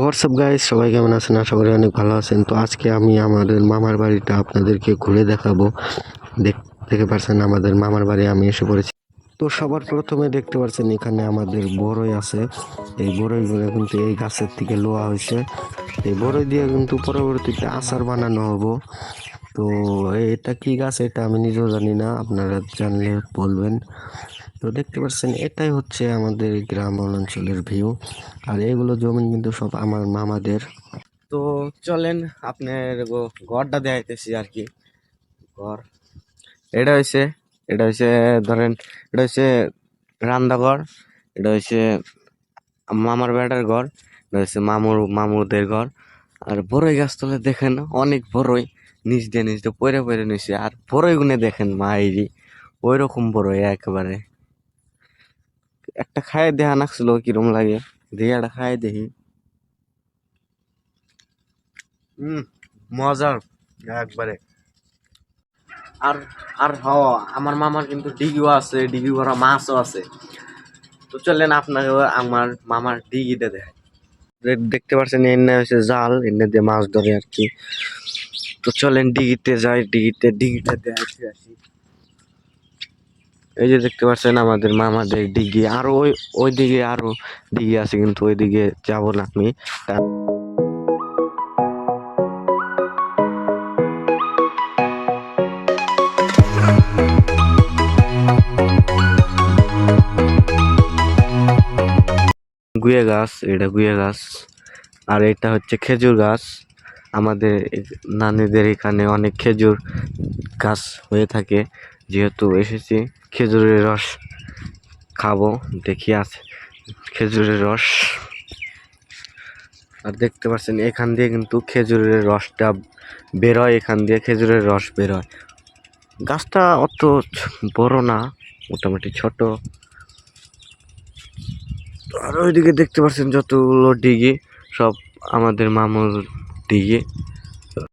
WhatsApp গায়ে সবাই কেমন আছেন? আশা করি অনেক ভালো আছেন। তো আজকে আমি আমাদের মামার বাড়িটা আপনাদেরকে ঘুরে দেখাবো। দেখতে পারছেন আমাদের মামার বাড়ি আমি এসে পড়েছি। তো সবার প্রথমে দেখতে পাচ্ছেন এখানে আমাদের বড়ই আছে। এই বড়ই গুলো কিন্তু এই গাছের থেকে লোয়া হয়েছে। এই বড়ই দিয়ে কিন্তু পরবর্তীতে আচার বানানো হব। তো এটা কি গাছ? এটা আমি নিজেও জানি না। আপনারা জানলে বলবেন। তো দেখতে পাচ্ছেন, এটাই হচ্ছে আমাদের গ্রাম অঞ্চলের ভিউ আর এগুলো জমি কিন্তু সব আমার মামাদের। তো চলেন, আপনার ঘরটা দেখাইতেছি আর কি। ঘর। এটা হয়েছে এটা হয়েছে ধরেন, এটা হয়েছে রান্নাঘর এটা হয়েছে মামার বেটার ঘর। এটা হচ্ছে মামুর, মামুদের ঘর। আর বড়ই গাছ তলে দেখেন, অনেক বড়ই। নিচ দিয়ে নিচ দিয়ে পরে পরে নিছে, আর বড়ই গুনে দেখেন মাইরি ওই রকম বড়ই একেবারে। একটা খায় দেখা নাকছিল কিরম লাগে দিয়ে একটা খায় দেখি। হুম মজার, একবারে। আর আর হ, আমার মামার কিন্তু ডিগিও আছে ডিগি ভরা মাছও আছে। তো চলেন আপনাকে আমার মামার ডিগিটা দেখাই। দে- দেখতে পাচ্ছেন এনে হচ্ছে জাল, এনে দিয়ে মাছ ধরে আর কি। তো চলেন ডিগিতে যাই, ডিগিতে, ডিগিটা দেখাইতে আসি। এই যে দেখতে পাচ্ছেন আমাদের মামাদের ডিগি, আরও ওই ওই দিকে আরও ডিগি আছে, কিন্তু ওই দিকে যাব না আমি। গুয়ে গাছ, এটা গুয়ে গাছ। আর এটা হচ্ছে খেজুর গাছ। আমাদের নানীদের এখানে অনেক খেজুর গাছ হয়ে থাকে। যেহেতু এসেছি, খেজুরের রস খাব, দেখি আছে খেজুরের রস। আর দেখতে পাচ্ছেন, এখান দিয়ে কিন্তু খেজুরের রসটা বেরোয়, এখান দিয়ে খেজুরের রস বেরোয়। গাছটা অত বড় না, মোটামুটি ছোট। আর ওইদিকে দেখতে পাচ্ছেন যতগুলো ডিগি, সব আমাদের মামুর ডিগি